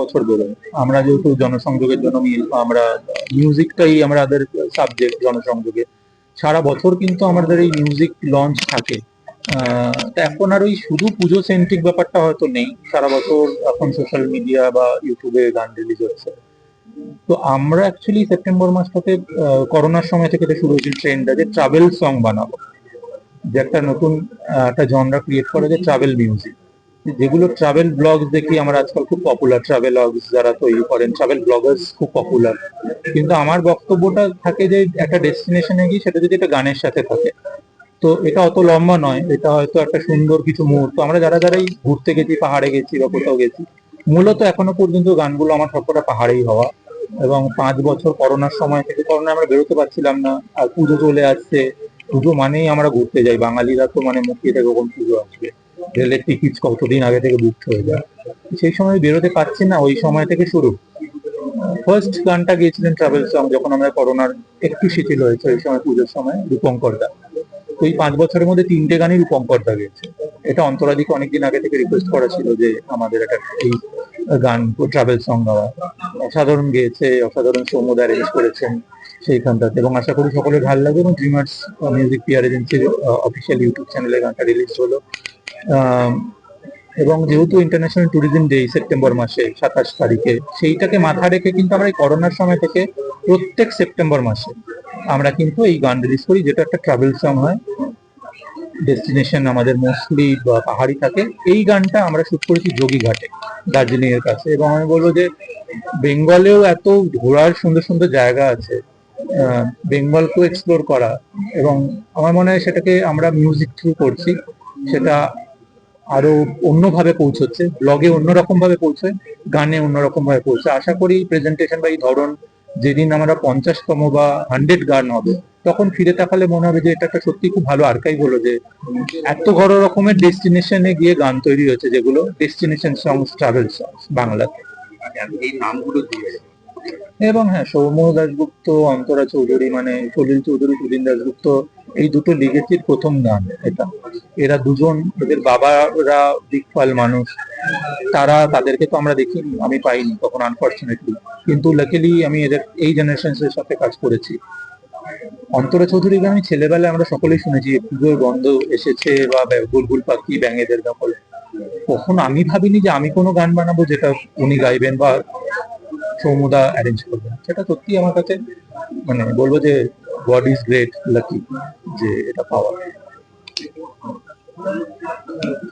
বছর বেরোয় আমরা যেহেতু জনসংযোগের জন্য আমরা মিউজিকটাই আমাদের সাবজেক্ট জনসংযোগে। সারা বছর কিন্তু আমাদের এই মিউজিক লঞ্চ থাকে। এখন আর ওই শুধু পুজো সেন্ট্রিক ব্যাপারটা হয়তো নেই। সারা বছর এখন সোশ্যাল মিডিয়া বা ইউটিউবে গান রিলিজ হচ্ছে। তো আমরা অ্যাকচুয়ালি সেপ্টেম্বর মাসটাতে করোনার সময় থেকে শুরু হয়েছিল ট্রেন্ডটা যে ট্রাভেল সং বানাবো। যে একটা নতুন একটা জনরা ক্রিয়েট করে যে ট্রাভেল মিউজিক যেগুলো ট্রাভেল ব্লগস দেখি আমরা আজকাল খুব পপুলার ট্রাভেল যারা তৈরি করেন ট্রাভেল ব্লগার্স খুব পপুলার কিন্তু আমার বক্তব্যটা থাকে যে একটা ডেস্টিনেশনে গিয়ে সেটা যদি একটা গানের সাথে থাকে, তো এটা অত লম্বা নয়, এটা হয়তো একটা সুন্দর কিছু মুহূর্ত। আমরা যারা যারাই ঘুরতে গেছি, পাহাড়ে গেছি বা কোথাও গেছি, মূলত এখনও পর্যন্ত গানগুলো আমার সবকটা পাহাড়েই হওয়া। এবং পাঁচ বছর করোনার সময় থেকে করোনা আমরা বেরোতে পারছিলাম না, আর পুজো চলে আসছে পুজো মানেই আমরা ঘুরতে যাই। বাঙালিরা তো মানে মুখিয়ে থেকে কখন পুজো আসবে রেলের টিকিট কতদিন আগে থেকে বুক হয়ে যায়। সেই সময় বেরোতে পারছি না, ওই সময় থেকে শুরু। ফার্স্ট গানটা গিয়েছিলেন ট্রাভেল সং যখন আমরা করোনার একটু শিথিল হয়েছে, ওই সময় পুজোর সময় রূপঙ্কর দা এই পাঁচ বছরের মধ্যে তিনটে গানই রূপঙ্কর দা গেছে এটা অন্তরাদিকে অনেকদিন আগে থেকে রিকোয়েস্ট করা ছিল যে আমাদের একটা এই গান ট্রাভেল সং গাওয়া। অসাধারণ গেয়েছে, অসাধারণ সৌম্যদা অ্যারেঞ্জ করেছেন সেইখানটাতে এবং আশা করি সকলের ভালো লাগবে এবং ড্রিমার্স মিউজিক পিয়ার এজেন্সির অফিসিয়াল ইউটিউব চ্যানেলে গানটা রিলিজ হলো। এবং যেহেতু ইন্টারন্যাশনাল ট্যুরিজম ডে সেপ্টেম্বর মাসে, সাতাশ তারিখে, সেইটাকে মাথা রেখে কিন্তু আমরা এই করোনার সময় থেকে প্রত্যেক সেপ্টেম্বর মাসে আমরা কিন্তু এই গান রিলিজ করি, যেটা একটা ট্রাভেল সং হয়। ডেস্টিনেশন আমাদের মোস্টলি পাহাড়ি থাকে, এই গানটা আমরা শুট করেছি যোগীঘাটে দার্জিলিং এর কাছে। এবং আমি বলব যে, বেঙ্গলেও এত ঘোরার সুন্দর সুন্দর জায়গা আছে বেঙ্গলকেও এক্সপ্লোর করা। এবং আমার মনে হয় সেটাকে আমরা মিউজিক থ্রু করছি, সেটা আরও অন্যভাবে পৌঁছচ্ছে ব্লগে অন্যরকম ভাবে পৌঁছয় গানে অন্যরকম ভাবে পৌঁছয় আশা করি প্রেজেন্টেশন বা এই ধরন যেদিন আমরা পঞ্চাশতম বা হান্ড্রেড গান হবে তখন ফিরে তাকালে মনে হবে যে এটা একটা সত্যি খুব ভালো আর্কাইভ হলো যে এত বড় রকমের ডেস্টিনেশনে গিয়ে গান তৈরি হয়েছে যেগুলো ডেস্টিনেশন সংস ট্রাভেল সংস বাংলাতে। এই নামগুলো দিয়ে এবং হ্যাঁ সৌম্য দাশগুপ্ত, অন্তরা চৌধুরী মানে সলিল চৌধুরী, সুদিন দাশগুপ্ত, এই দুটো লিগেসির প্রথম গান এটা। এরা দুজন, এদের বাবারা দিকপাল মানুষ। তারা, তাদেরকে তো আমরা দেখিনি আমি পাইনি, তখন আনফর্চুনেটলি কিন্তু লাকিলি আমি এদের, এই জেনারেশনের সাথে কাজ করেছি। অন্তরা চৌধুরী গান আমি ছেলেবেলায় আমরা সকলেই শুনেছি, পুজোর গন্ধ এসেছে বা বুলবুল পাখি ব্যাঙেদের দখল। কখন আমি ভাবিনি যে আমি কোনো গান বানাবো যেটা উনি গাইবেন বা সৌমুদা অ্যারেঞ্জ করবেন। সেটা সত্যি আমার কাছে মানে বলব যে গড ইজ গ্রেট লাকি যে এটা পাওয়া।